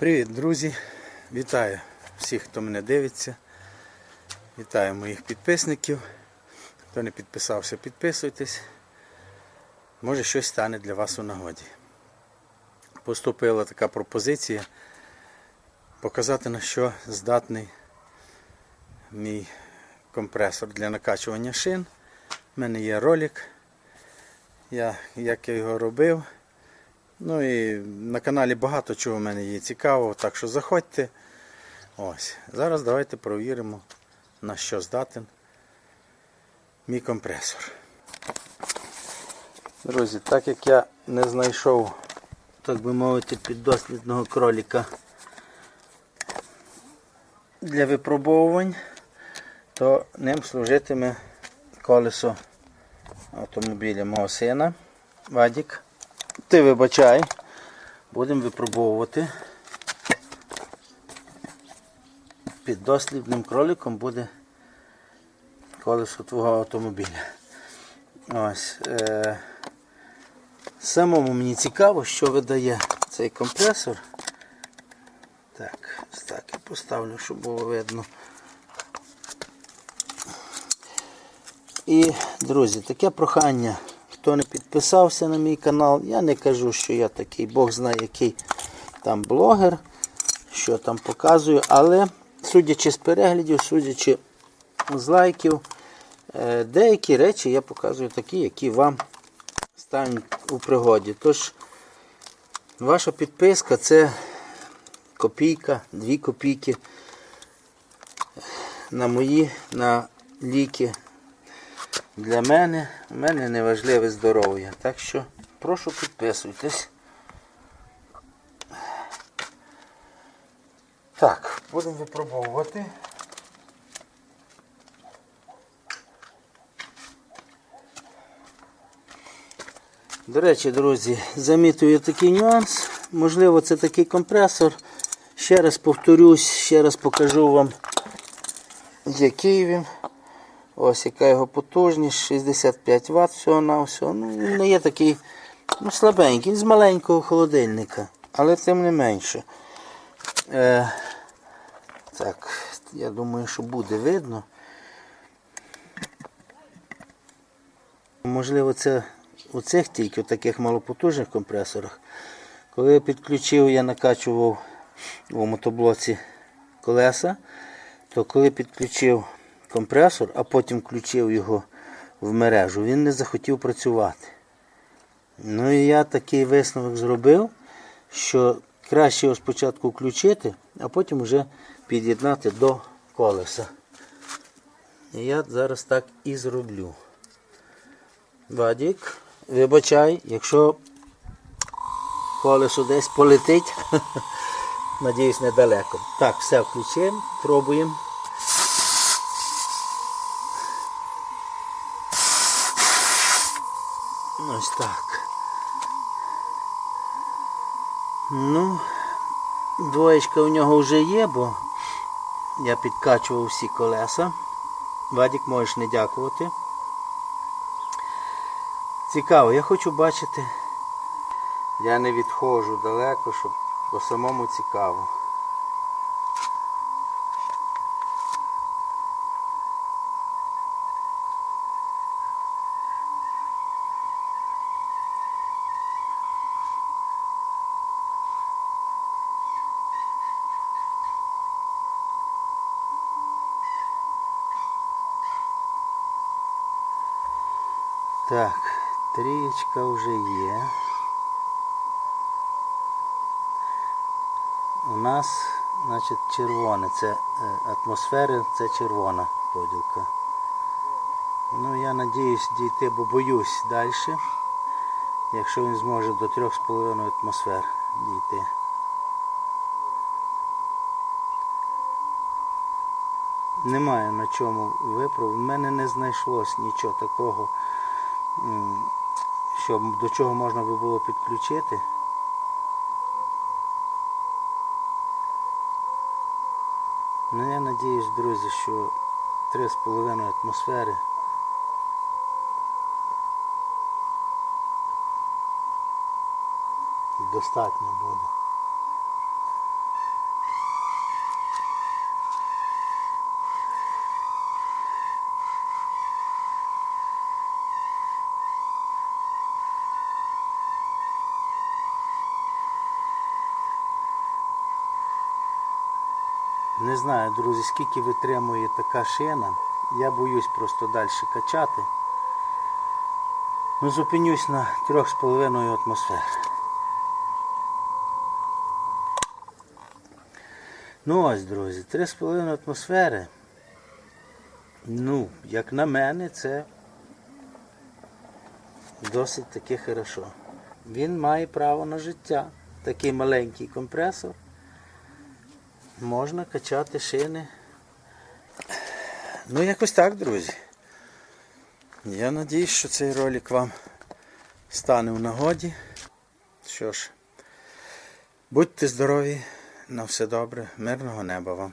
Привіт, друзі! Вітаю всіх, хто мене дивиться. Вітаю моїх підписників. Хто не підписався, підписуйтесь. Може щось стане для вас у нагоді. Поступила така пропозиція показати на що здатний мій компресор для накачування шин. У мене є ролик, я, як я його робив. Ну і на каналі багато чого в мене є цікавого, так що заходьте. Ось. Зараз давайте провіримо, на що здатен мій компресор. Друзі, так як я не знайшов, так би мовити, піддослідного кроліка для випробовувань, то ним служитиме колесо автомобіля мого сина Вадік. Ти вибачай, будемо випробовувати. Під дослідним кроликом буде колесо твого автомобіля. Ось. Е- Самому мені цікаво, що видає цей компресор. Так, ось так я поставлю, щоб було видно. І, друзі, таке прохання. Хто не підписався на мій канал, я не кажу, що я такий, Бог знає, який там блогер, що там показую, але судячи з переглядів, судячи з лайків, е, деякі речі я показую такі, які вам стануть у пригоді. Тож, ваша підписка це копійка, дві копійки на мої, на ліки. Для мене, у мене не важливе здоров'я. Так що прошу підписуйтесь. Так, будемо випробовувати. До речі, друзі, замітую такий нюанс. Можливо, це такий компресор. Ще раз повторюсь, ще раз покажу вам, який він. Ось яка його потужність, 65 Вт всього на всього. Ну, він не є такий ну, слабенький, з маленького холодильника, але тим не менше. Е, так, я думаю, що буде видно. Можливо, це у цих тільки у таких малопотужних компресорах. Коли я підключив, я накачував у мотоблоці колеса, то коли підключив компресор, а потім включив його в мережу, він не захотів працювати. Ну і я такий висновок зробив, що краще його спочатку включити, а потім вже під'єднати до колеса. І я зараз так і зроблю. Вадік, вибачай, якщо колесо десь полетить, надіюсь, недалеко. Так, все включимо, пробуємо. Ось так. Ну, двоєчка у нього вже є, бо я підкачував всі колеса. Вадік можеш не дякувати. Цікаво, я хочу бачити. Я не відходжу далеко, щоб по самому цікаво. Так, трієчка вже є. У нас, значить, червоне, це е, атмосфери, це червона поділка. Ну, я надіюсь дійти, бо боюсь далі, якщо він зможе до 3,5 атмосфер дійти. Немає на чому виправ. У мене не знайшлось нічого такого, що до чого можна би було підключити. Ну я надіюсь, друзі, що 3,5 атмосфери достатньо буде. Не знаю, друзі, скільки витримує така шина. Я боюсь просто далі качати. Ну, зупинюсь на 3,5 атмосфер. Ну ось, друзі, 3,5 атмосфери. Ну, як на мене, це досить таки хорошо. Він має право на життя. Такий маленький компресор. Можна качати шини. Ну, якось так, друзі. Я надіюсь, що цей ролик вам стане в нагоді. Що ж, будьте здорові, на все добре, мирного неба вам.